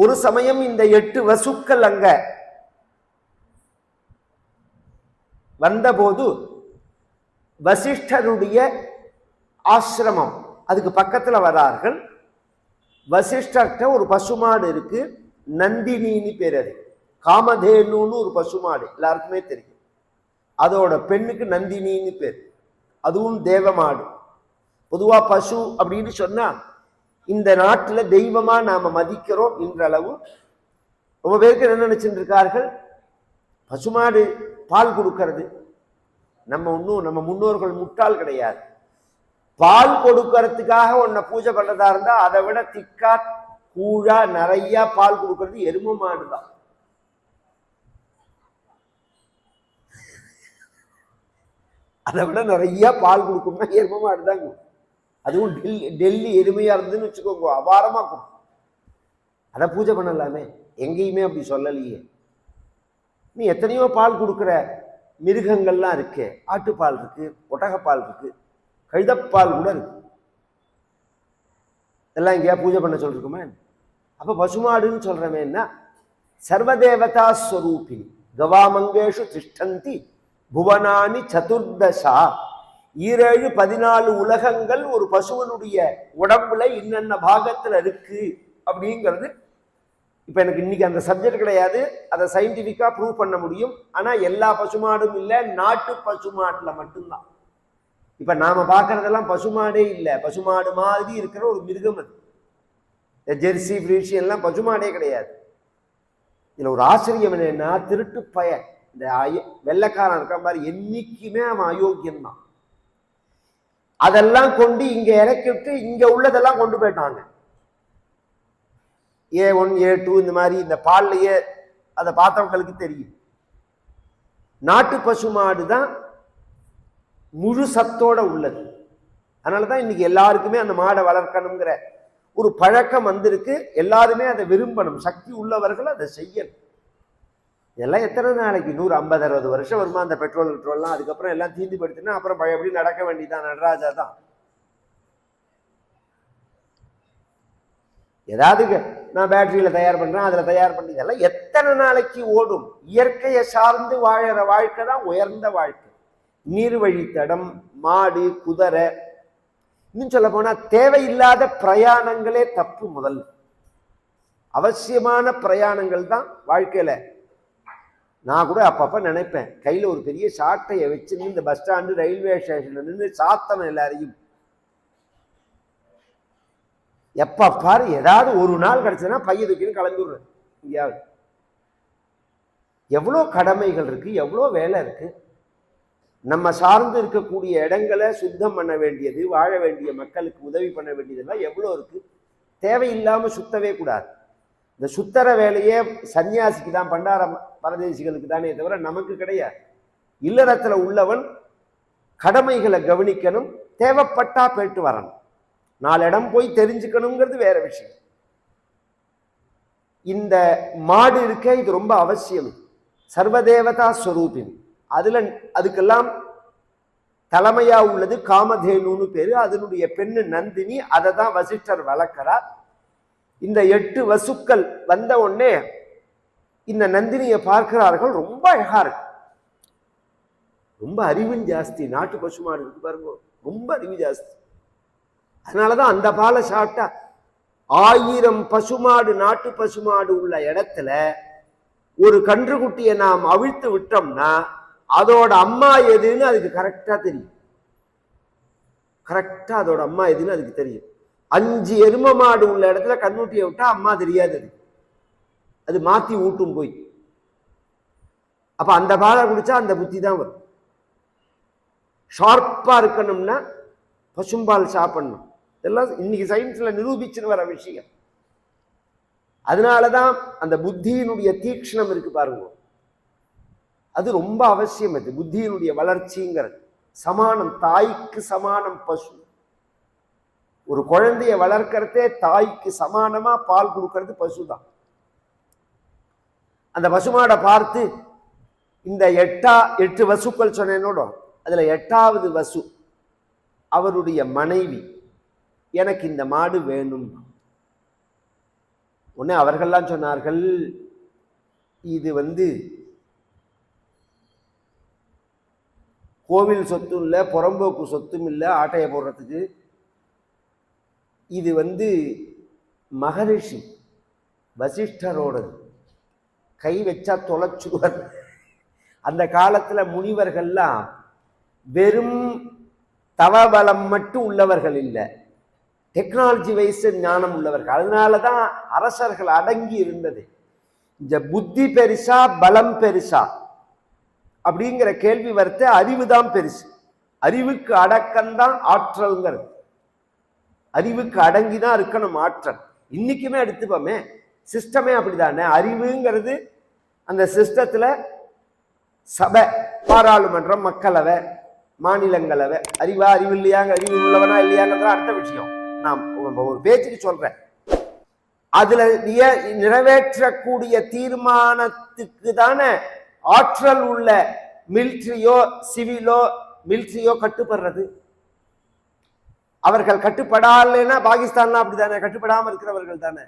ஒரு சமயம் இந்த எட்டு வசுக்கள் அங்க வந்தபோது வசிஷ்டருடைய ஆசிரமம் அதுக்கு பக்கத்துல வரார்கள். வசிஷ்டர்கிட்ட ஒரு பசுமாடு இருக்கு நந்தினின்னு பேர் அது. காமதேனுன்னு ஒரு பசுமாடு எல்லாருக்குமே தெரியும். அதோட பெண்ணுக்கு நந்தினின்னு பேர். அதுவும் தேவமாடு பொதுவா பசு அப்படின்னு சொன்னா இந்த நாட்டில் தெய்வமாக நாம் மதிக்கிறோம் இன்றளவு ரொம்ப பேருக்கு என்ன நினச்சிட்டு இருக்கார்கள் பசுமாடு பால் கொடுக்கறது. நம்ம இன்னும் நம்ம முன்னோர்கள் முட்டாள் கிடையாது. பால் கொடுக்கறதுக்காக உன்னை பூஜை பண்ணுறதா இருந்தால் அதை விட திக்கா கூழா நிறையா பால் கொடுக்கறது எரும மாடுதான் அதை விட நிறையா பால் கொடுக்கும்னா எரும மாடு தான் கொடுக்கும். அதுவும் டெல்லி டெல்லி எருமையாக இருந்ததுன்னு வச்சுக்கோங்க அபாரமாக கொடுக்கும். அதை பூஜை பண்ணலாமே. எங்கேயுமே அப்படி சொல்லலையே. நீ எத்தனையோ பால் கொடுக்குற மிருகங்கள்லாம் இருக்கு. ஆட்டுப்பால் இருக்கு ஒட்டகப்பால் இருக்கு கழுதப்பால் கூட இருக்கு. இதெல்லாம் எங்கேயா பூஜை பண்ண சொல்லிருக்குமே? அப்போ பசுமாடுன்னு சொல்றமே சர்வதேவதா ஸ்வரூபிணி. கவாமங்கேஷு திஷ்டந்தி புவனானி சதுர்தசா. ஈரேழு பதினாலு உலகங்கள் ஒரு பசுவனுடைய உடம்புல இன்னென்ன பாகத்தில் இருக்கு அப்படிங்கிறது இப்போ எனக்கு இன்னைக்கு அந்த சப்ஜெக்ட் கிடையாது. அதை சயின்டிஃபிக்காக ப்ரூவ் பண்ண முடியும். ஆனால் எல்லா பசுமாடும் இல்லை நாட்டு பசுமாட்டில் மட்டும்தான். இப்போ நாம் பார்க்குறதெல்லாம் பசுமாடே இல்லை. பசுமாடு மாதிரி இருக்கிற ஒரு மிருகம் அது. இந்த ஜெர்சி ஃப்ரீஷி எல்லாம் பசுமாடே கிடையாது. இதில் ஒரு ஆச்சரியம் என்னென்னா திருட்டு பய இந்த அய வெள்ளைக்காரன் இருக்கிற மாதிரி என்றைக்குமே அவன் அயோக்கியம்தான் அதெல்லாம் கொண்டு இங்க இறக்கி விட்டு இங்க உள்ளதெல்லாம் கொண்டு போயிட்டாங்க. ஏ ஒன் ஏ டூ இந்த மாதிரி இந்த பால்லையே அதை பார்த்தவங்களுக்கு தெரியும். நாட்டு பசு மாடு தான் முழு சத்தோட உள்ளது. அதனால தான் இன்னைக்கு எல்லாருக்குமே அந்த மாடை வளர்க்கணுங்கிற ஒரு பழக்கம் வந்திருக்கு. எல்லாருமே அதை விரும்பணும். சக்தி உள்ளவர்கள் அதை செய்யணும். இதெல்லாம் எத்தனை நாளைக்கு? நூறு ஐம்பது அறுபது வருஷம் வருமா அந்த பெட்ரோல் பெட்ரோல்லாம் அதுக்கப்புறம் எல்லாம் தீந்து படுத்தினா அப்புறம் பழையபடி நடக்க வேண்டியதான் நடராஜா தான். ஏதாவது நான் பேட்டரியில் தயார் பண்ணுறேன் அதில் தயார் பண்ணி இதெல்லாம் எத்தனை நாளைக்கு ஓடும்? இயற்கையை சார்ந்து வாழற வாழ்க்கை தான் உயர்ந்த வாழ்க்கை. நீர்வழித்தடம் மாடு குதிரை. இன்னும் சொல்ல போனால் தேவையில்லாத பிரயாணங்களே தப்பு முதல். அவசியமான பிரயாணங்கள் தான் வாழ்க்கையில். நான் கூட அப்பப்போ நினைப்பேன். கையில் ஒரு பெரிய சாட்டையை வச்சு இந்த பஸ் ஸ்டாண்டு ரயில்வே ஸ்டேஷனில் நின்று சாத்தணும் எல்லாரையும். எப்போ பாரு ஏதாவது ஒரு நாள் கிடச்சதுன்னா பைய தூக்கின்னு கிளம்பிடுறேன் இங்கேயாவது எவ்வளோ கடமைகள் இருக்குது எவ்வளோ வேலை இருக்குது நம்ம சார்ந்து இருக்கக்கூடிய இடங்களை சுத்தம் பண்ண வேண்டியது வாழ வேண்டிய மக்களுக்கு உதவி பண்ண வேண்டியதெல்லாம் எவ்வளோ இருக்குது தேவையில்லாமல் சுத்தவே கூடாது. இந்த சுத்தர வேலையே சன்னியாசிக்கு தான் பண்டார பரதேசிகளுக்கு தானே தவிர நமக்கு கிடையாது. இல்லறத்துல உள்ளவன் கடமைகளை கவனிக்கணும் தேவைப்பட்டா போயிட்டு வரணும். நாலு இடம் போய் தெரிஞ்சுக்கணுங்கிறது வேற விஷயம். இந்த மாடு இருக்க இது ரொம்ப அவசியம். சர்வதேவதா ஸ்வரூபின். அதுல அதுக்கெல்லாம் தலைமையா உள்ளது காமதேனுன்னு பேரு. அதனுடைய பெண்ணு நந்தினி அதை தான் வசிஷ்டர் வளர்க்கிறார் இந்த எட்டு வசுக்கள் வந்த உடனே இந்த நந்தினியை பார்க்கிறார்கள். ரொம்ப அழகா இருக்கு. ரொம்ப அறிவும் ஜாஸ்தி. நாட்டு பசுமாடு இருக்கு பாருங்க. ரொம்ப அறிவு ஜாஸ்தி. அதனாலதான் அந்த பாலை சாப்பிட்டா ஆயிரம் பசுமாடு நாட்டு பசுமாடு உள்ள இடத்துல ஒரு கன்றுக்குட்டியை நாம் அவிழ்த்து விட்டோம்னா அதோட அம்மா எதுன்னு அதுக்கு கரெக்டா தெரியும். கரெக்டா அதோட அம்மா எதுன்னு அதுக்கு தெரியும். அஞ்சு எரும மாடு உள்ள இடத்துல கண்ணுட்டியை விட்டா அம்மா தெரியாது அது. அது மாற்றி ஊட்டும் போய். அப்போ அந்த பாலை குடிச்சா அந்த புத்தி தான் வரும். ஷார்ப்பா இருக்கணும்னா பசும்பால் சாப்பிடணும். இதெல்லாம் இன்னைக்கு சயின்ஸ்ல நிரூபிச்சுன்னு வர விஷயம். அதனால தான் அந்த புத்தியினுடைய தீக்ஷணம் இருக்கு பாருங்க. அது ரொம்ப அவசியம் அது. புத்தியினுடைய வளர்ச்சிங்கிறது. சமானம் தாய்க்கு சமானம் பசு. ஒரு குழந்தைய வளர்க்கறதே தாய்க்கு சமானமா பால் கொடுக்கறது பசுதான். அந்த பசுமாடை பார்த்து இந்த எட்டா எட்டு வசுக்கள் சொன்னேனோட அதுல எட்டாவது வசு அவருடைய மனைவி எனக்கு இந்த மாடு வேணும் உடனே அவர்கள்லாம் சொன்னார்கள் இது வந்து கோவில் சொத்தும் இல்லை புறம்போக்கு சொத்தும் இல்லை ஆட்டையை போடுறதுக்கு இது வந்து மகரிஷி வசிஷ்டரோடது. கை வச்சா தொலைச்சுவர். அந்த காலத்தில் முனிவர்கள்லாம் வெறும் தவபலம் மட்டும் உள்ளவர்கள் இல்லை. டெக்னாலஜி வைஸ் ஞானம் உள்ளவர்கள். அதனால தான் அரசர்கள் அடங்கி இருந்தது. இந்த புத்தி பெருசா பலம் பெருசா அப்படிங்கிற கேள்வி வரத்த அறிவு தான் பெருசு. அறிவுக்கு அடக்கம்தான் ஆற்றல்ங்கிறது. அறிவுக்கு அடங்கி தான் இருக்கணும் ஆற்றல். இன்றைக்குமே எடுத்துப்போமே சிஸ்டமே அப்படிதானே? அறிவுங்கிறது அந்த சிஸ்டத்தில் சபை பாராளுமன்றம் மக்களவை மாநிலங்களவை. அறிவா அறிவு இல்லையாங்க அறிவு உள்ளவனா இல்லையாங்கிறது அடுத்த விஷயம். நான் ஒரு பேச்சுக்கு சொல்கிறேன் அதில் நிய- நிறைவேற்றக்கூடிய தீர்மானத்துக்கு தானே ஆற்றல் உள்ள மிலிட்ரியோ சிவிலோ மிலிட்ரியோ கட்டுப்படுறது? அவர்கள் கட்டுப்படலைன்னா பாகிஸ்தான்லாம் அப்படிதானே கட்டுப்படாமல் இருக்கிறவர்கள் தானே?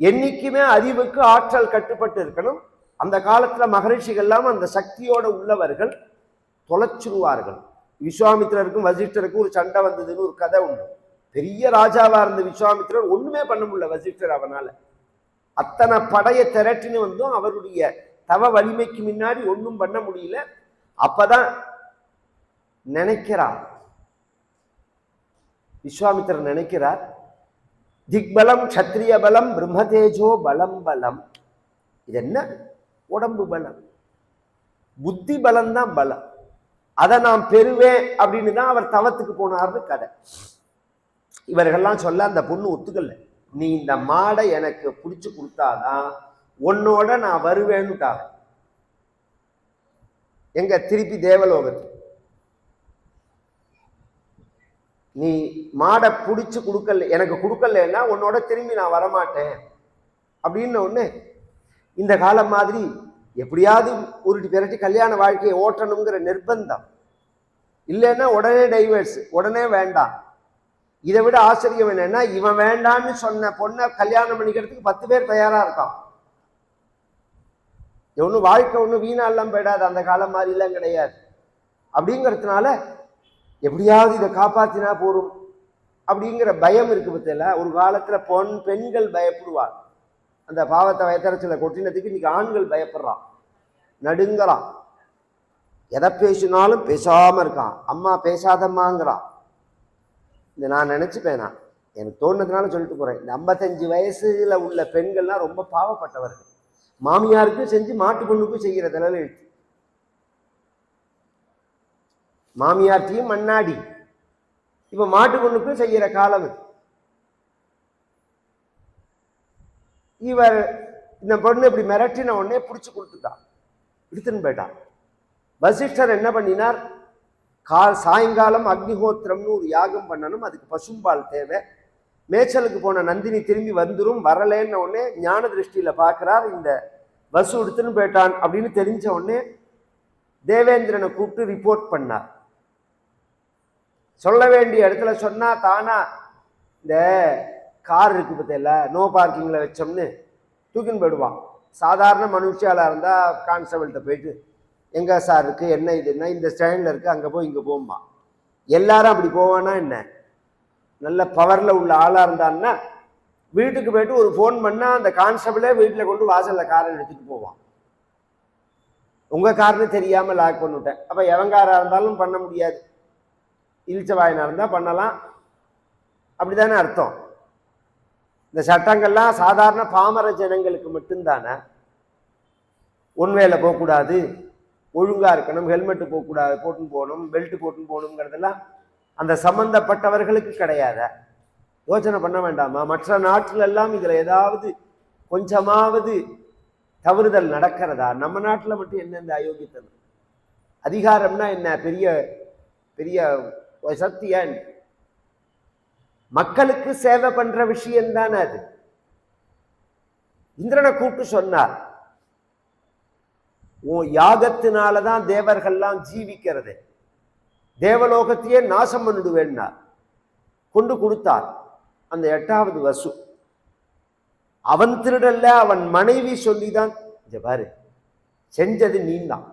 என்னைக்குமே அறிவுக்கு ஆற்றல் கட்டுப்பட்டு இருக்கணும். அந்த காலத்துல மகரிஷிகள்லாம் அந்த சக்தியோடு உள்ளவர்கள் தொலைச்சிருவார்கள். விஸ்வாமித்திரருக்கும் வசிஷ்டருக்கும் ஒரு சண்டை வந்ததுன்னு ஒரு கதை உண்டு. பெரிய ராஜாவாக இருந்த விஸ்வாமித்திரர் ஒன்றுமே பண்ண முடியல வசிஷ்டர் அவனால். அத்தனை படையை திரட்டின்னு வந்தும் அவருடைய தவ வலிமைக்கு முன்னாடி ஒன்றும் பண்ண முடியல. அப்போதான் நினைக்கிறார் விஸ்வாமித்திரர் நினைக்கிறார் திக்பலம் க்ஷத்ரிய பலம் பிரம்மதேஜோ பலம் பலம். இது என்ன உடம்பு பலம். புத்தி பலம் தான் பலம். அதை நான் பெறுவேன் அப்படின்னு தான் அவர் தவத்துக்கு போனார்னு கதை. இவர்கள்லாம் சொல்ல அந்த பொண்ணு ஒத்துக்கல. நீ இந்த மாடை எனக்கு பிடிச்சு கொடுத்தாதான் உன்னோட நான் வருவேன்னுட்டாங்க. எங்க திருப்பி தேவலோகத்துக்கு. நீ மாடை பிடிச்சி கொடுக்கல எனக்கு கொடுக்கலன்னா உன்னோட திரும்பி நான் வரமாட்டேன். அப்படின்னு ஒன்று இந்த காலம் மாதிரி எப்படியாவது உருட்டி பிறட்டி கல்யாண வாழ்க்கையை ஓட்டணுங்கிற நிர்பந்தம். இல்லைன்னா உடனே டைவர்ஸ் உடனே வேண்டாம். இதை விட ஆச்சரியம் என்னன்னா இவன் வேண்டான்னு சொன்ன பொண்ணை கல்யாணம் பண்ணிக்கிறதுக்கு பத்து பேர் தயாராக இருக்கான். ஒன்றும் வாழ்க்கை ஒன்றும் வீணாலாம் போயிடாது அந்த காலம் மாதிரிலாம் கிடையாது. அப்படிங்கிறதுனால எப்படியாவது இதை காப்பாத்தினா போரும் அப்படிங்கிற பயம் இருக்கு பத்தில ஒரு காலத்துல பொன் பெண்கள் பயப்படுவார் அந்த பாவத்தை வயத்தரச்சில கொட்டினதுக்கு இன்னைக்கு ஆண்கள் பயப்படுறான். நடுங்கிறான். எதை பேசினாலும் பேசாம இருக்கான். அம்மா பேசாதம்மாங்கிறான் இந்த நான் நினைச்சுப்பேன் எனக்கு தோணுனதுனால சொல்லிட்டு போறேன். இந்த ஐம்பத்தஞ்சு வயசுல உள்ள பெண்கள்லாம் ரொம்ப பாவப்பட்டவர்கள். மாமியாருக்கும் செஞ்சு மாட்டு பொண்ணுக்கும் செய்கிற தலையில எழுத்து மாமியார்ட்டியும் மண்ணாடி. இப்போ மாட்டு பொண்ணுக்கும் செய்கிற காலம் இவர் இந்த பொண்ணு இப்படி மிரட்டின உடனே பிடிச்சி கொடுத்துட்டான் எடுத்துன்னு போயிட்டான் வசிஷ்டர் என்ன பண்ணினார்? கால் சாயங்காலம் அக்னிஹோத்திரம்னு ஒரு யாகம் பண்ணணும். அதுக்கு பசும்பால் தேவை. மேய்ச்சலுக்கு போன நந்தினி திரும்பி வந்துடும் வரலேன்ன உடனே ஞான திருஷ்டியில் பார்க்குறார் இந்த பஸ் எடுத்துன்னு போயிட்டான் அப்படின்னு தெரிஞ்ச உடனே தேவேந்திரனை கூப்பிட்டு ரிப்போர்ட் பண்ணார். சொல்ல வேண்டிய இடத்துல சொன்னால் தானா? இந்த கார் இருக்கு பார்த்தல நோ பார்க்கிங்கில் வச்சோம்னு தூக்கின்னு போயிடுவான். சாதாரண மனுஷியாலா இருந்தால் கான்ஸ்டபிள்கிட்ட போயிட்டு எங்கே சார் இருக்குது என்ன இது? என்ன? இந்த ஸ்டாண்டில் இருக்குது அங்கே போய் இங்கே போகும்மா எல்லாரும் அப்படி போவானா என்ன? நல்ல பவரில் உள்ள ஆளாக இருந்தான்னா வீட்டுக்கு போயிட்டு ஒரு ஃபோன் பண்ணால் அந்த கான்ஸ்டபிளே வீட்டில் கொண்டு வாசலில் காரை எடுத்துகிட்டு போவான். உங்கள் கார்னு தெரியாமல் லாக் பண்ணிவிட்டேன். அப்போ எவன் காராக இருந்தாலும் பண்ண முடியாது. இழிச்சவாயனா இருந்தால் பண்ணலாம். அப்படி தானே அர்த்தம். இந்த சட்டங்கள்லாம் சாதாரண பாமர ஜனங்களுக்கு மட்டும்தானே. ஒன்வேல போகக்கூடாது. ஒழுங்காக இருக்கணும். ஹெல்மெட்டு போகக்கூடாது. போட்டுன்னு போகணும். பெல்ட் போட்டுன்னு போகணுங்கிறதெல்லாம் அந்த சம்பந்தப்பட்டவர்களுக்கு கிடையாத. யோசனை பண்ண வேண்டாமா? மற்ற நாட்டிலெல்லாம் இதில் ஏதாவது கொஞ்சமாவது தவறுதல் நடக்கிறதா? நம்ம நாட்டில் மட்டும் என்ன இந்த அயோக்கியத்தனம்? அதிகாரம்னா என்ன? பெரிய பெரிய ஒரு மக்களுக்கு சேவை பண்ற விஷயம் தானே அது. இந்திரனை கூப்பிட்டு சொன்னார் உன் யாகத்தினாலதான் தேவர்கள்லாம் ஜீவிக்கிறது. தேவலோகத்தையே நாசம் பண்ணிடுவேன்னார் கொண்டு கொடுத்தார். அந்த எட்டாவது வசு. அவன் திருடல்ல அவன் மனைவி சொல்லிதான் இங்க பாரு செஞ்சது நீந்தான்.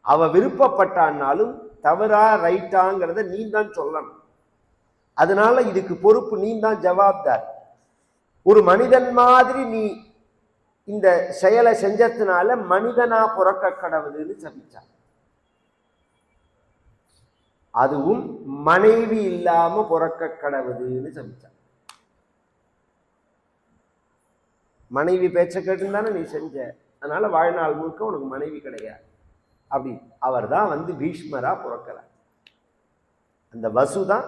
அவ விருப்பப்பட்டான்னாலும் தவறா ரைட்டாங்கிறத நீ தான் சொல்லணும். அதனால இதுக்கு பொறுப்பு நீ தான் ஜவாப்தார். ஒரு மனிதன் மாதிரி நீ இந்த செயலை செஞ்சதுனால மனிதனா பிறக்க கடவுதுன்னு சபிச்சான். அதுவும் மனைவி இல்லாம பிறக்க கடவுதுன்னு சபிச்சான். மனைவி பேச்ச கேட்டுன்னு தானே நீ செஞ்ச. அதனால வாழ்நாள் முழுக்க உனக்கு மனைவி கிடையாது. அப்படி அவர் தான் வந்து பீஷ்மரா பிறக்கிறார். அந்த வசு தான்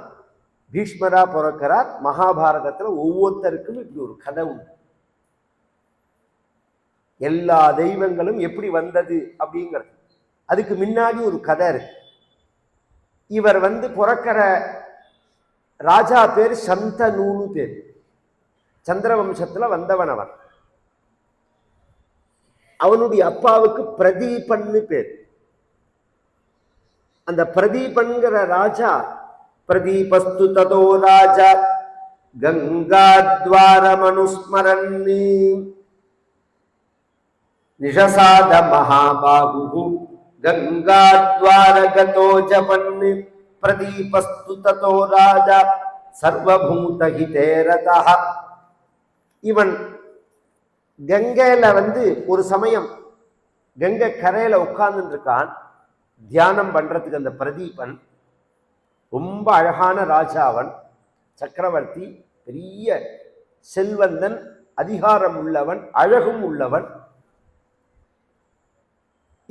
பீஷ்மரா பிறக்கிறார். மகாபாரதத்துல ஒவ்வொருத்தருக்கும் இப்படி ஒரு கதை உண்டு. எல்லா தெய்வங்களும் எப்படி வந்தது அப்படிங்கிறது. அதுக்கு முன்னாடி ஒரு கதை இருக்கு. இவர் வந்து பிறக்கிற ராஜா பேர் சந்தனூனு பேர். சந்திரவம்சத்தில் வந்தவன் அவன். அவனுடைய அப்பாவுக்கு பிரதீபன்னு பேர். அந்த பிரதீபன்கிற ராஜா பிரதீபஸ்து ததோ ராஜா கங்காத்வாரமனுஸ்மரன் நிஷசாத மகாபாகு கங்காத்வாரகதோ ஜபன் பிரதீபஸ்து ததோ ராஜா சர்வபூதஹிதேரத இவன் கங்கையில வந்து ஒரு சமயம் கங்கை கரையில உட்கார்ந்துருக்கான் தியானம் பண்ணுறதுக்கு அந்த பிரதீபன் ரொம்ப அழகான ராஜா அவன் சக்கரவர்த்தி பெரிய செல்வந்தன் அதிகாரம் உள்ளவன் அழகும் உள்ளவன்.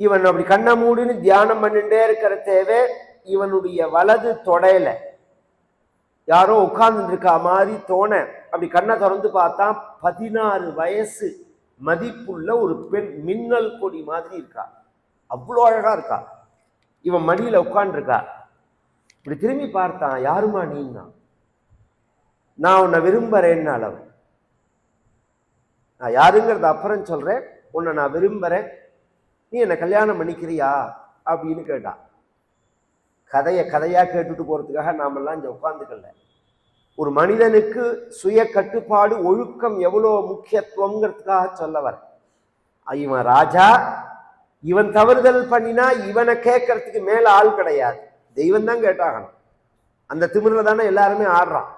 இவன் அப்படி கண்ணை மூடின்னு தியானம் பண்ணிட்டே இருக்கிற தேவை இவனுடைய வலது தொடையில யாரோ உட்கார்ந்துருக்கா மாதிரி தோண அப்படி கண்ணை திறந்து பார்த்தா பதினாறு வயசு மதிப்புள்ள ஒரு பெண் மின்னல் கொடி மாதிரி இருக்கா. அவ்வளோ அழகா இருக்கா. இவன் மடியில் உட்காந்துருக்கா இப்படி திரும்பி பார்த்தான் யாருமா நீன்னா? நான் உன்னை விரும்புகிறேன்னு அளவு. நான் யாருங்கிறத அப்புறம் சொல்கிறேன் உன்னை நான் விரும்புகிறேன் நீ என்னை கல்யாணம் பண்ணிக்கிறியா? அப்படின்னு கேட்டான் கதையை கதையாக கேட்டுட்டு போகிறதுக்காக நாமெல்லாம் இங்கே உட்காந்துக்கல ஒரு மனிதனுக்கு சுய கட்டுப்பாடு ஒழுக்கம் எவ்வளோ முக்கியத்துவங்கிறதுக்காக சொல்ல வர இவன் ராஜா இவன் தவறுதல் பண்ணினா இவனை கேட்கறதுக்கு மேல ஆள் கிடையாது. தெய்வம் தான் கேட்டாகணும். அந்த திமிரில் தானே எல்லாருமே ஆடுறான்.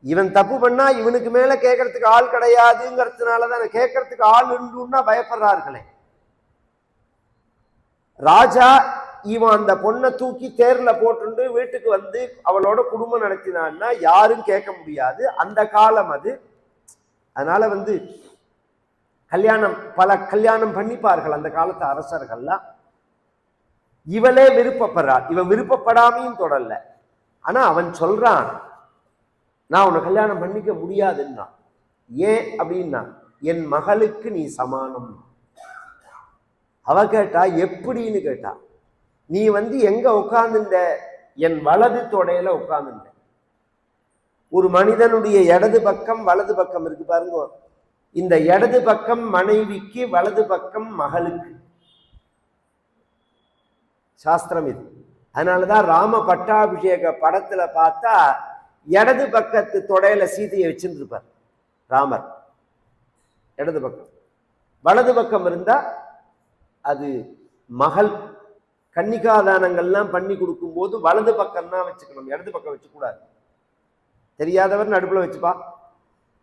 இவன் தப்பு பண்ணா இவனுக்கு மேல கேட்கறதுக்கு ஆள் கிடையாதுங்கிறதுனால தானே கேட்கறதுக்கு ஆள் உண்டுன்னா பயப்படுறார்களே. ராஜா இவன் அந்த பொண்ணை தூக்கி தேர்ல போட்டுண்டு வீட்டுக்கு வந்து அவளோட குடும்பம் நடத்தினான்னா யாரும் கேட்க முடியாது. அந்த காலம் அது. அதனால வந்து கல்யாணம் பல கல்யாணம் பண்ணிப்பார்கள் அந்த காலத்து அரசர்கள்லாம். இவளே விருப்பப்படுறாள் இவன் விருப்பப்படாமையும் தொடரல. ஆனா அவன் சொல்றான் நான் உன்னை கல்யாணம் பண்ணிக்க முடியாதுன்னா. ஏன்? அப்படின்னா என் மகளுக்கு நீ சமானம். அவ கேட்டா எப்படின்னு கேட்டா நீ வந்து எங்க உட்கார்ந்துட்ட என் வலது தொடையில உட்கார்ந்துட்ட ஒரு மனிதனுடைய இடது பக்கம் வலது பக்கம் இருக்கு பாருங்க. இந்த இடது பக்கம் மனைவிக்கு வலது பக்கம் மகளுக்கு. சாஸ்திரம் இது. அதனாலதான் ராம பட்டாபிஷேக படத்துல பார்த்தா இடது பக்கத்து தொடையில சீதையை வச்சுருப்பார் ராமர். இடது பக்கம். வலது பக்கம் இருந்தா அது மகள். கன்னிகாதானங்கள்லாம் பண்ணி கொடுக்கும்போது வலது பக்கம் தான் வச்சுக்கணும். இடது பக்கம் வச்சுக்கூடாது. தெரியாதவர் நடுப்புல வச்சுப்பா.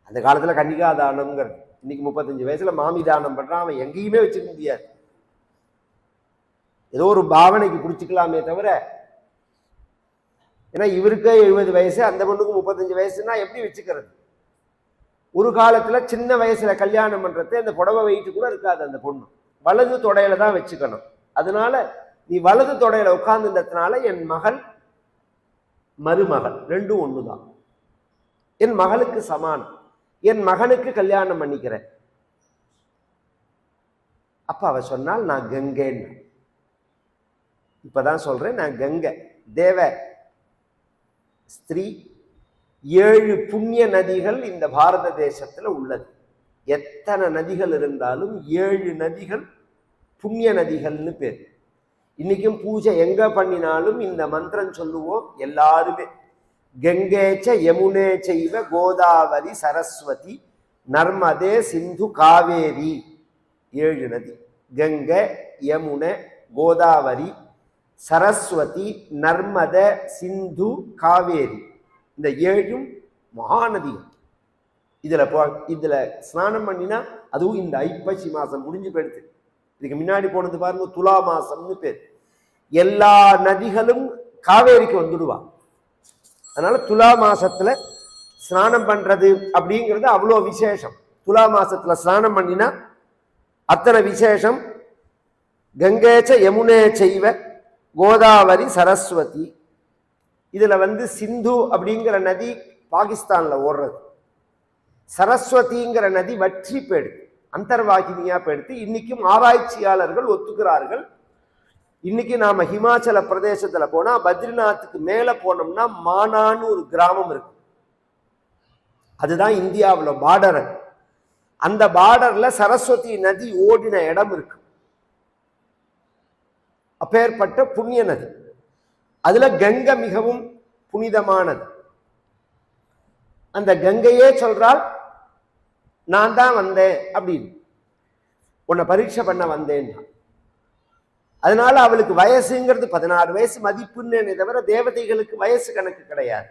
அந்த காலத்துல கன்னிகாதானம்ங்கிறது. இன்னைக்கு முப்பத்தஞ்சு வயசுல மாமி தானம் பண்ணுறான் அவன் எங்கேயுமே வச்சுக்க முடியாது. ஏதோ ஒரு பாவனைக்கு பிடிச்சிக்கலாமே தவிர ஏன்னா இவருக்கே எழுபது வயசு அந்த பொண்ணுக்கு முப்பத்தஞ்சு வயசுனா எப்படி வச்சுக்கிறது? ஒரு காலத்தில் சின்ன வயசில் கல்யாணம் பண்ணுறது அந்த புடவை வெயிட்டு கூட இருக்காது அந்த பொண்ணு. வலது தொடையில தான் வச்சுக்கணும். அதனால நீ வலது தொடையில உட்கார்ந்துட்டதுனால என் மகள் மருமகள் ரெண்டும் ஒன்று தான் என் மகளுக்கு சமானம். என் மகனுக்கு கல்யாணம் பண்ணிக்கிறேன். அப்ப அவ சொன்னால் நான் கங்கைன்னு. இப்பதான் சொல்றேன் நான் கங்கை. தேவ ஸ்திரீ ஏழு புண்ணிய நதிகள் இந்த பாரத தேசத்துல உள்ளது. எத்தனை நதிகள் இருந்தாலும் ஏழு நதிகள் புண்ணிய நதிகள்னு பேர். இன்னைக்கும் பூஜை எங்க பண்ணினாலும் இந்த மந்திரம் சொல்லுவோம் எல்லாருமே. கங்கேச்ச யமுனே செய்வ கோதாவரி சரஸ்வதி நர்மதே சிந்து காவேரி ஏழு நதி கங்கை யமுன கோதாவரி சரஸ்வதி நர்மத சிந்து காவேரி. இந்த ஏழும் மகாநதிகள். இதில் போ இதில் ஸ்நானம் பண்ணினா அதுவும் இந்த ஐப்பசி மாதம் முடிஞ்சு போயிடுது. இதுக்கு முன்னாடி போனது பாருங்க துலா மாசம்னு பேர். எல்லா நதிகளும் காவேரிக்கு வந்துடுவா. அதனால துலா மாசத்துல ஸ்நானம் பண்றது அப்படிங்கிறது அவ்வளோ விசேஷம். துலா மாசத்துல ஸ்நானம் பண்ணினா அத்தனை விசேஷம். கங்கேச்ச யமுனே செய்வ கோதாவரி சரஸ்வதி. இதுல வந்து சிந்து அப்படிங்கிற நதி பாகிஸ்தான்ல ஓடுறது. சரஸ்வதிங்கிற நதி வற்றி போயிடுது. அந்தர்வாகினியா போயிடுது. இன்னைக்கும் ஆராய்ச்சியாளர்கள் ஒத்துக்கிறார்கள். இன்னைக்கு நாம ஹிமாச்சல பிரதேசத்துல போனா பத்ரிநாத்துக்கு மேல போனோம்னா மானான்னு ஒரு கிராமம் இருக்கு அதுதான் இந்தியாவில் பார்டர் அந்த பார்டர்ல சரஸ்வதி நதி ஓடின இடம் இருக்கு. அப்பேற்பட்ட புண்ணிய நதி. அதுல கங்கை மிகவும் புனிதமானது. அந்த கங்கையே சொல்றால் நான் தான் வந்தேன் அப்படின்னு. உன்னை பரீட்சை பண்ண வந்தேன்னா அதனால அவளுக்கு வயசுங்கிறது பதினாறு வயசு மதிப்புன்னு தவிர தேவதைகளுக்கு வயசு கணக்கு கிடையாது.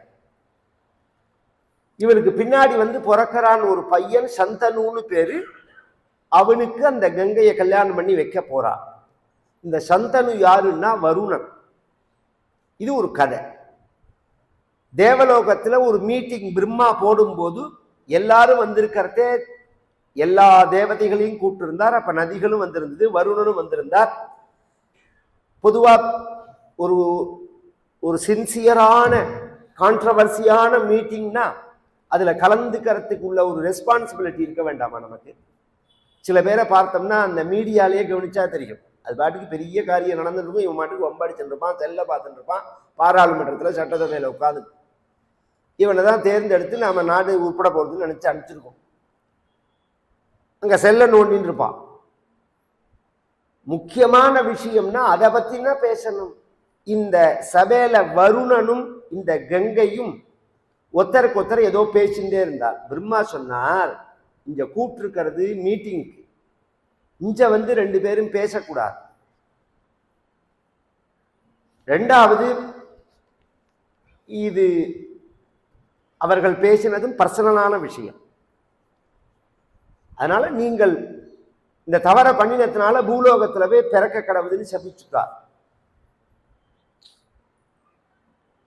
இவளுக்கு பின்னாடி வந்து பிறக்கிறான் ஒரு பையன் சந்தனுன்னு பேரு அவனுக்கு அந்த கங்கையை கல்யாணம் பண்ணி வைக்க போறான் இந்த சந்தனு யாருன்னா வருணன். இது ஒரு கதை. தேவலோகத்துல ஒரு மீட்டிங் பிரம்மா போடும்போது எல்லாரும் வந்திருக்கிறதே எல்லா தேவதைகளையும் கூப்பிட்டு இருந்தார் அப்ப நதிகளும் வந்திருந்தது வருணனும் வந்திருந்தார். பொதுவாக ஒரு ஒரு சின்சியரான கான்ட்ரவர்சியான மீட்டிங்னா அதில் கலந்துக்கிறதுக்கு உள்ள ஒரு ரெஸ்பான்சிபிலிட்டி இருக்க வேண்டாமா நமக்கு? சில பேரை பார்த்தோம்னா அந்த மீடியாலேயே கவனிச்சா தெரியும். அது பாட்டுக்கு பெரிய காரியம் நடந்துருக்கும் இவன் மாட்டுக்கு வம்படிச்சுட்டு இருப்பான் தெல்ல பார்த்துட்டு இருப்பான் பாராளுமன்றத்தில் சட்டசபையில் உட்காந்து இவனை தான் தேர்ந்தெடுத்து நாம் நாடு உட்பட போகிறதுன்னு நினச்சி அனுப்பிச்சிருக்கோம். அங்கே செல்ல நோண்டின்னு இருப்பான். முக்கியமான விஷயம்னா அதை பத்தினா பேசணும். இந்த சபையில வருணனும் இந்த கங்கையும் ஒத்தருக்கு ஒருத்தர் ஏதோ பேசிட்டே இருந்தார். பிரம்மா சொன்னார் இங்க கூப்பிட்டுருக்கிறது மீட்டிங்க்கு. இங்க வந்து ரெண்டு பேரும் பேசக்கூடாது. ரெண்டாவது இது அவர்கள் பேசினதும் பர்சனலான விஷயம். அதனால நீங்கள் இந்த தவறை பண்ணினத்தினால பூலோகத்துல போய் பிறக்க கடவுதுன்னு சபிச்சுட்டார்.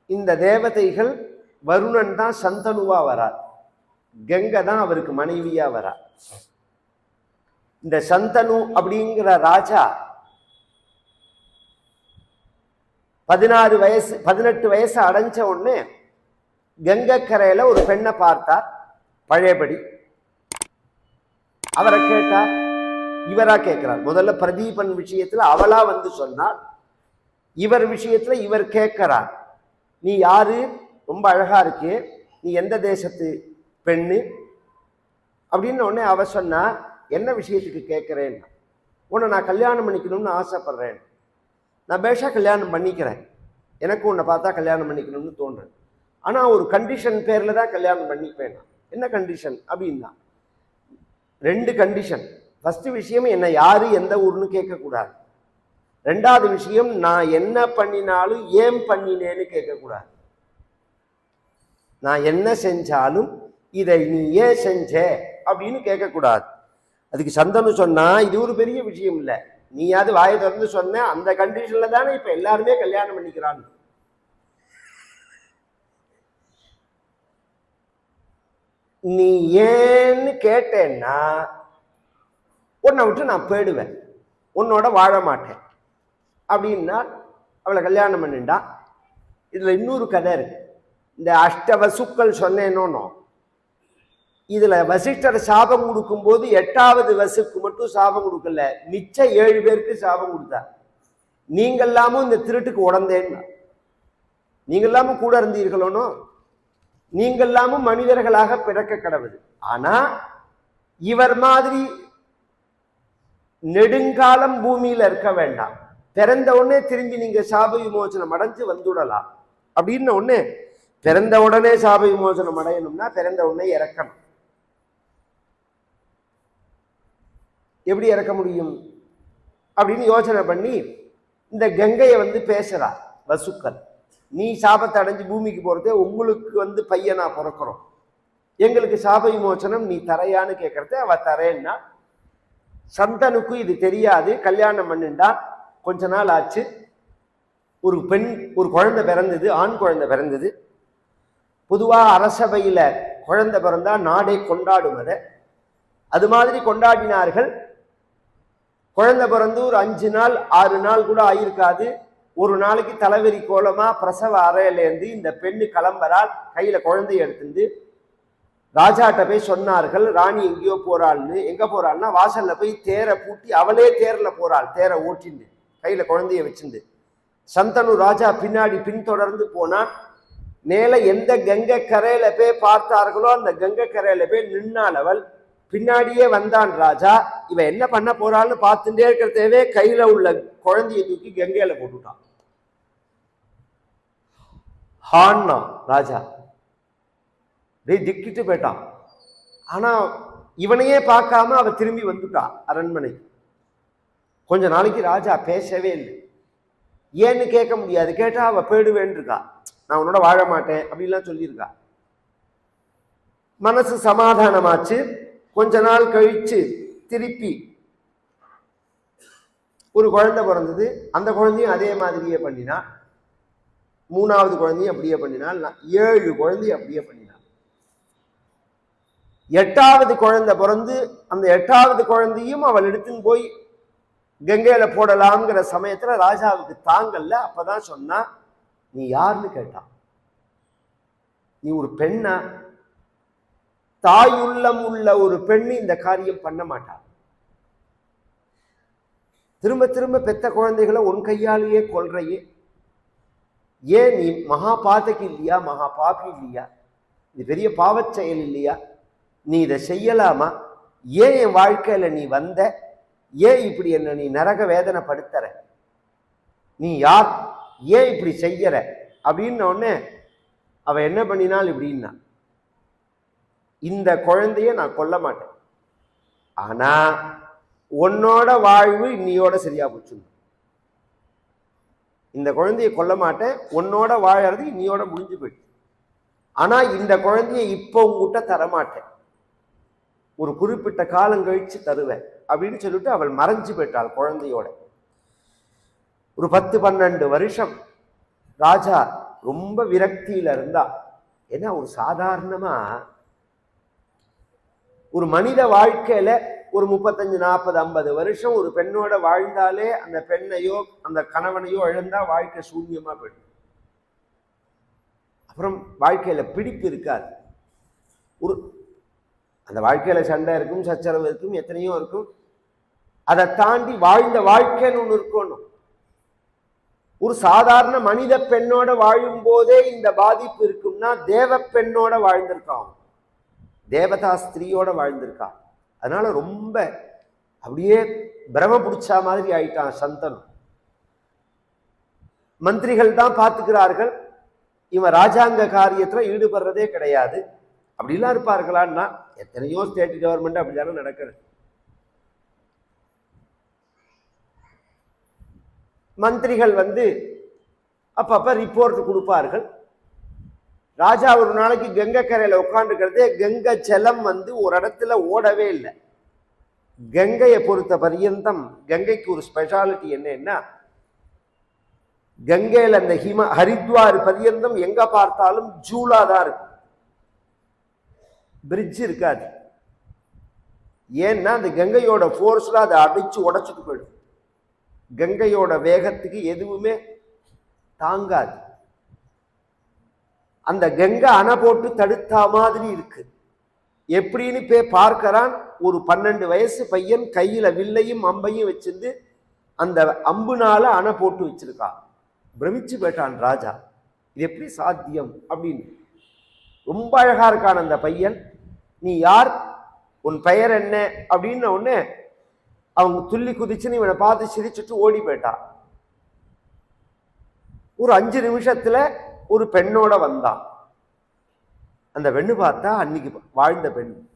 இந்த தேவதைகள் வருணன் தான் சந்தனுவா வரார். கங்கை தான் அவருக்கு மனைவியா வரார். இந்த சந்தனு அப்படிங்கிற ராஜா பதினாறு வயசு பதினெட்டு வயசு அடைஞ்ச உடனே கங்கக்கரையில ஒரு பெண்ணை பார்த்தார் பழையபடி. அவரை கேட்டார் இவரா கேட்கிறார் முதல்ல பிரதீபன் விஷயத்துல அவளா வந்து சொன்னார் இவர் விஷயத்துல இவர் கேட்கிறார் நீ யாரு? ரொம்ப அழகா இருக்கே. நீ எந்த தேசத்து பெண்ணு? அப்படின்னு உடனே அவ சொன்னா என்ன விஷயத்துக்கு கேட்குறேன் உன்னை நான் கல்யாணம் பண்ணிக்கணும்னு ஆசைப்படுறேன். நான் பேஷா கல்யாணம் பண்ணிக்கிறேன். எனக்கு உன்னை பார்த்தா கல்யாணம் பண்ணிக்கணும்னு தோன்றேன். ஆனால் ஒரு கண்டிஷன் பேரில் தான் கல்யாணம் பண்ணிப்பேன் என்ன கண்டிஷன் அப்படின்னா ரெண்டு கண்டிஷன் ஃபஸ்ட்டு விஷயம் என்னை யாரு எந்த ஊர்னு கேட்கக்கூடாது. ரெண்டாவது விஷயம் நான் என்ன பண்ணினாலும் ஏன் பண்ணினேன்னு கேட்கக்கூடாது. நான் என்ன செஞ்சாலும் இதை நீ ஏன் செஞ்ச அப்படின்னு கேட்கக்கூடாது. அதுக்கு சந்தனு சொன்னா இது ஒரு பெரிய விஷயம் இல்லை. நீயாவது வாயை திறந்து சொன்ன அந்த கண்டிஷன்ல தானே இப்ப எல்லாருமே கல்யாணம் பண்ணிக்கிறான் நீ ஏன்னு கேட்டேன்னா உன்னை விட்டு நான் போயிடுவேன். உன்னோட வாழ மாட்டேன். அப்படின்னா அவளை கல்யாணம் பண்ணிண்டா இதில் இன்னொரு கதை இருக்கு. இந்த அஷ்டவசுக்கள் சொன்னேனோனோ இதில் வசிஷ்டர் சாபம் கொடுக்கும்போது எட்டாவது வசுக்கு மட்டும் சாபம் கொடுக்கல. மிச்ச ஏழு பேருக்கு சாபம் கொடுத்தார் நீங்கெல்லாமும் இந்த திருட்டுக்கு உடந்தேன்னா. நீங்கெல்லாமும் கூட இருந்தீர்களோனோ நீங்கெல்லாமும் மனிதர்களாக பிறக்க கடவுது ஆனால் இவர் மாதிரி நெடுங்காலம் பூமியில இருக்க வேண்டாம். பிறந்த உடனே திரும்பி நீங்க சாப விமோசனம் அடைஞ்சு வந்துடலாம். அப்படின்னு ஒன்று பிறந்த உடனே சாப விமோசனம் அடையணும்னா பிறந்த உடனே இறக்கணும். எப்படி இறக்க முடியும்? அப்படின்னு யோசனை பண்ணி இந்த கங்கையை வந்து பேசுறா வசுக்கள் நீ சாபத்தை அடைஞ்சு பூமிக்கு போறதே உங்களுக்கு வந்து பையனா பிறக்கிறோம். எங்களுக்கு சாப விமோசனம் நீ தரையான்னு கேட்குறத அவ தரேன்னா சந்தனுக்கும் இது தெரியாது. கல்யாணம் பண்ணுண்டா கொஞ்ச நாள் ஆச்சு. ஒரு பெண் ஒரு குழந்தை பிறந்தது ஆண் குழந்தை பிறந்தது. பொதுவாக அரசபையில் குழந்தை பிறந்தா நாடே கொண்டாடும் அதை அது மாதிரி கொண்டாடினார்கள். குழந்தை பிறந்து ஒரு அஞ்சு நாள் ஆறு நாள் கூட ஆயிருக்காது. ஒரு நாளைக்கு தலைவரி கோலமாக பிரசவ அறையிலேருந்து இந்த பெண்ணு கிளம்புறாள். கையில் குழந்தைய எடுத்துட்டு ராஜாட்ட போய் சொன்னார்கள் ராணி எங்கேயோ போறாள்னு. எங்க போறாள்னா வாசல்ல போய் தேரை பூட்டி அவளே தேர்ல போறாள் தேரை ஓட்டிண்டு கையில குழந்தைய வச்சிருந்து சந்தனு ராஜா பின்னாடி பின்தொடர்ந்து போனான். மேல எந்த கங்கை கரையில போய் பார்த்தார்களோ அந்த கங்கை கரையில போய் நின்னாள் அவள். பின்னாடியே வந்தான் ராஜா. இவ என்ன பண்ண போறாள்னு பார்த்துட்டே இருக்கிறதவே கையில உள்ள குழந்தைய தூக்கி கங்கையில போட்டுட்டான். ஹான்னா ராஜா. அப்படியே திக்கிட்டு போயிட்டான். ஆனா இவனையே பார்க்காம அவள் திரும்பி வந்துட்டா அரண்மனை. கொஞ்ச நாளைக்கு ராஜா பேசவே இல்லை. ஏன்னு கேட்க முடியாது. கேட்டா அவள் போயிடுவேன்னு இருக்கா. நான் உன்னோட வாழ மாட்டேன் அப்படின்லாம் சொல்லியிருக்கா. மனசு சமாதானமாச்சு. கொஞ்ச நாள் கழிச்சு திருப்பி ஒரு குழந்தை பிறந்தது. அந்த குழந்தையும் அதே மாதிரியே பண்ணினா மூணாவது குழந்தையும் அப்படியே பண்ணினால் நான் ஏழு குழந்தையும் அப்படியே பண்ணினா. எட்டாவது குழந்தை பிறந்து அந்த எட்டாவது குழந்தையும் அவள் எடுத்துன்னு போய் கங்கையில போடலாம்ங்கிற சமயத்துல ராஜாவுக்கு தாங்கல்ல. அப்பதான் சொன்னா நீ யாருன்னு கேட்டான் நீ ஒரு பெண்ணா? தாயுள்ளம் உள்ள ஒரு பெண் இந்த காரியம் பண்ண மாட்டாள் திரும்ப திரும்ப பெத்த குழந்தைகளை உன் கையாலேயே கொள்றையே ஏன் நீ மகா பாதகி இல்லையா? மகா பாபி இல்லையா? இது பெரிய பாவச் செயல் இல்லையா? நீ இதை செய்யலாமா? ஏன் என் வாழ்க்கையில நீ வந்த? ஏன் இப்படி என்ன நீ நரக வேதனைப்படுத்துற? நீ யார்? ஏன் இப்படி செய்யற? அப்படின்ன உடனே அவ என்ன பண்ணினாள் இப்படின்னா இந்த குழந்தைய நான் கொல்ல மாட்டேன். ஆனா உன்னோட வாழ்வு இன்னியோட சரியா போச்சு. இந்த குழந்தைய கொல்ல மாட்டேன் உன்னோட வாழறது இன்னியோட முடிஞ்சு போயிடுச்சு. ஆனா இந்த குழந்தைய இப்போ உங்ககிட்ட தரமாட்டேன். ஒரு குறிப்பிட்ட காலம் கழிச்சு தருவேன் அப்படின்னு சொல்லிட்டு அவள் மறைஞ்சு போயிட்டாள் குழந்தையோட. ஒரு பத்து பன்னெண்டு வருஷம் ராஜா ரொம்ப விரக்தியில இருந்தா. ஏன்னா ஒரு சாதாரணமா ஒரு மனித வாழ்க்கையில ஒரு முப்பத்தஞ்சு நாற்பது ஐம்பது வருஷம் ஒரு பெண்ணோட வாழ்ந்தாலே அந்த பெண்ணையோ அந்த கணவனையோ இழந்தால் வாழ்க்கை சூன்யமாக போயிடும். அப்புறம் வாழ்க்கையில பிடிப்பு இருக்காது. ஒரு அந்த வாழ்க்கையில சண்டை இருக்கும் சச்சரவு இருக்கும் எத்தனையோ இருக்கும். அதை தாண்டி வாழ்ந்த வாழ்க்கைன்னு ஒன்று இருக்கணும். ஒரு சாதாரண மனித பெண்ணோட வாழும் போதே இந்த பாதிப்பு இருக்கும்னா தேவ பெண்ணோட வாழ்ந்திருக்கான் தேவதா ஸ்திரீயோட வாழ்ந்திருக்கான் அதனால ரொம்ப அப்படியே பிரம பிடிச்சா மாதிரி ஆயிட்டான் சந்தனம் மந்திரிகள் தான் பார்த்துக்கிறார்கள். இவன் ராஜாங்க காரியத்துல ஈடுபடுறதே கிடையாது. அப்படிலாம் இருப்பார்களான்னா எத்தனையோ ஸ்டேட் கவர்மெண்ட் அப்படி தானே நடக்கிறது மந்திரிகள் வந்து அப்பப்போ ரிப்போர்ட் கொடுப்பார்கள். ராஜா ஒரு நாளைக்கு கங்கை கரையில உட்காந்துருக்கிறதே கங்கை ஜலம் வந்து ஒரு இடத்துல ஓடவே இல்லை. கங்கையை பொறுத்த பரியந்தம் கங்கைக்கு ஒரு ஸ்பெஷாலிட்டி என்னன்னா கங்கையில் அந்த ஹிம ஹரித்வார் பரியந்தம் எங்க பார்த்தாலும் ஜூலாக தான் இருக்கும். பிரிட்ஜ் இருக்காது. ஏன்னா அந்த கங்கையோட ஃபோர்ஸில் அதை அடித்து உடச்சிட்டு போயிடும். கங்கையோட வேகத்துக்கு எதுவுமே தாங்காது. அந்த கங்கை அணை போட்டு தடுத்தா மாதிரி இருக்கு. எப்படின்னு போய் பார்க்கறான் ஒரு பன்னெண்டு வயசு பையன் கையில் வில்லையும் அம்பையும் வச்சிருந்து அந்த அம்புனால அணை போட்டு வச்சிருக்கான் பிரமிச்சு போயிட்டான் ராஜா. இது எப்படி சாத்தியம் அப்படின்னு. ரொம்ப அழகா இருக்கான் அந்த பையன். நீ யார்? உன் பெயர் என்ன? அப்படின்ன உடனே அவங்க துள்ளி குதிச்சுன்னு இவனை பார்த்து சிரிச்சுட்டு ஓடி போயிட்டான் ஒரு அஞ்சு நிமிஷத்துல ஒரு பெண்ணோட வந்தான் அந்த பெண்ணு பார்த்தா அன்னைக்கு வாழ்ந்த பெண்.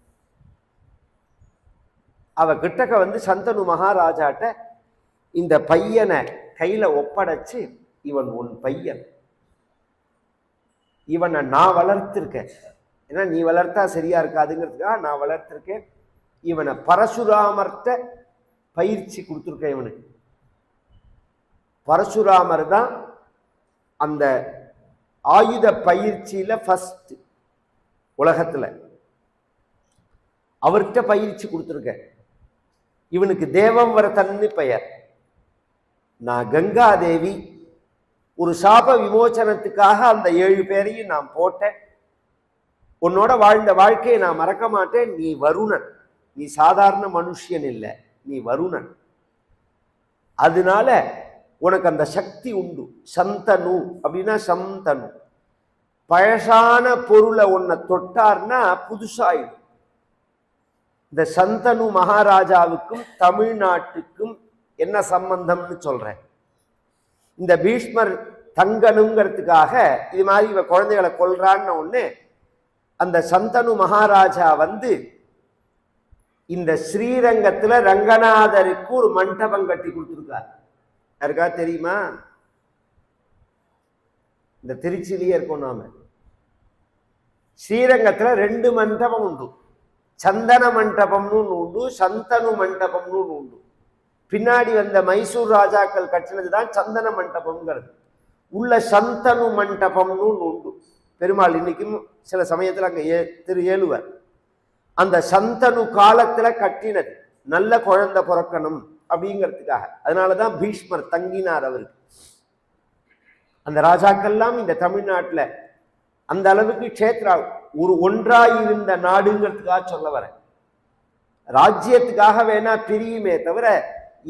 அவ கிட்டக்க வந்து சந்தனு மகாராஜாட்ட இந்த பையனை கையில ஒப்படைச்சு இவன் உன் பையன். இவனை நான் வளர்த்திருக்கேன். ஏன்னா நீ வளர்த்தா சரியா இருக்காதுங்கிறதுக்காக நான் வளர்த்துருக்கேன். இவனை பரசுராமர்த்த பயிற்சி கொடுத்துருக்கேன் இவனுக்கு. பரசுராமர் தான் அந்த ஆயுத பயிற்சியில் ஃபஸ்ட்டு உலகத்தில். அவர்கிட்ட பயிற்சி கொடுத்துருக்கேன். இவனுக்கு தேவவரதன்னு பெயர். நான் கங்காதேவி. ஒரு சாப விமோச்சனத்துக்காக அந்த ஏழு பேரையும் நான் போட்டேன். உன்னோட வாழ்ந்த வாழ்க்கையை நான் மறக்க மாட்டேன். நீ வருணன். நீ சாதாரண மனுஷன் இல்லை. நீ வருணன். அதனால உனக்கு அந்த சக்தி உண்டு. சந்தனு அப்படின்னா சந்தனு. பழசான பொருளை உன்னை தொட்டார்னா புதுசாயிடும். இந்த சந்தனு மகாராஜாவுக்கும் தமிழ்நாட்டுக்கும் என்ன சம்பந்தம்னு சொல்றேன். இந்த பீஷ்மர் தங்கணுங்கிறதுக்காக இது மாதிரி இவ குழந்தைகளை கொள்றான்னு ஒன்று அந்த சந்தனு மகாராஜா வந்து இந்த ஸ்ரீரங்கத்துல ரங்கநாதருக்கு ஒரு மண்டபம் கட்டி கொடுத்துருக்கார். யாருக்கா தெரியுமா? இந்த திருச்சிலேயே இருக்கோம் நாம. ஸ்ரீரங்கத்துல ரெண்டு மண்டபம் உண்டு. சந்தன மண்டபம்னு ஒன்று உண்டு சந்தனு மண்டபம்னு ஒன்று உண்டு. பின்னாடி வந்த மைசூர் ராஜாக்கள் கட்டினது தான் சந்தன மண்டபம்ங்கிறது. உள்ள சந்தனு மண்டபம்னு ஒன்று உண்டு. பெருமாள் இன்னைக்கும் சில சமயத்தில் அங்கே ஏ திரு ஏழுவர். அந்த சந்தனு காலத்தில் கட்டினது நல்ல குழந்தை பிறக்கணும் அப்படிங்கிறதுக்காக. அதனால தான் பீஷ்மர் தங்கினார் அவருக்கு. அந்த ராஜாக்கள்லாம் இந்த தமிழ்நாட்டில் அந்த அளவுக்கு க்ஷேத்ரா ஒரு ஒன்றாயிருந்த நாடுங்கிறதுக்காக சொல்ல வரேன். ராஜ்யத்துக்காக வேணா பிரியுமே தவிர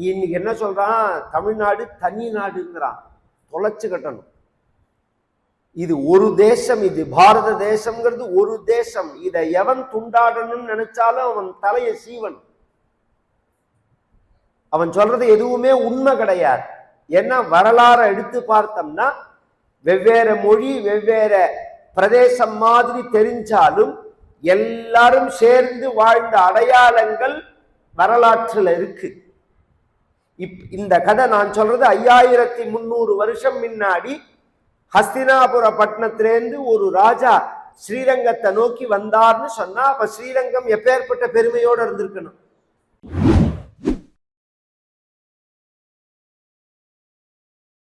இன்னைக்கு என்ன சொல்றான்? தமிழ்நாடு தனி நாடுங்கிறான். தொலைச்சு கட்டணும். இது ஒரு தேசம் இது பாரத தேசம்ங்கிறது ஒரு தேசம். இதை எவன் துண்டாடணும்னு நினைச்சாலும் அவன் தலையை சீவன். அவன் சொல்றது எதுவுமே உண்மை கிடையாது. ஏன்னா வரலாறை எடுத்து பார்த்தோம்னா வெவ்வேறு மொழி வெவ்வேறு பிரதேசம் மாதிரி தெரிஞ்சாலும் எல்லாரும் சேர்ந்து வாழ்ந்த அடையாளங்கள் வரலாற்றில் இருக்கு. இப் இந்த கதை நான் சொல்றது ஐயாயிரத்தி முந்நூறு வருஷம் முன்னாடி ஹஸ்தினாபுர பட்டணத்திலேருந்து ஒரு ராஜா ஸ்ரீரங்கத்தை நோக்கி வந்தார்னு சொன்னா அப்ப ஸ்ரீரங்கம் எப்பேற்பட்ட பெருமையோட இருந்திருக்கணும்?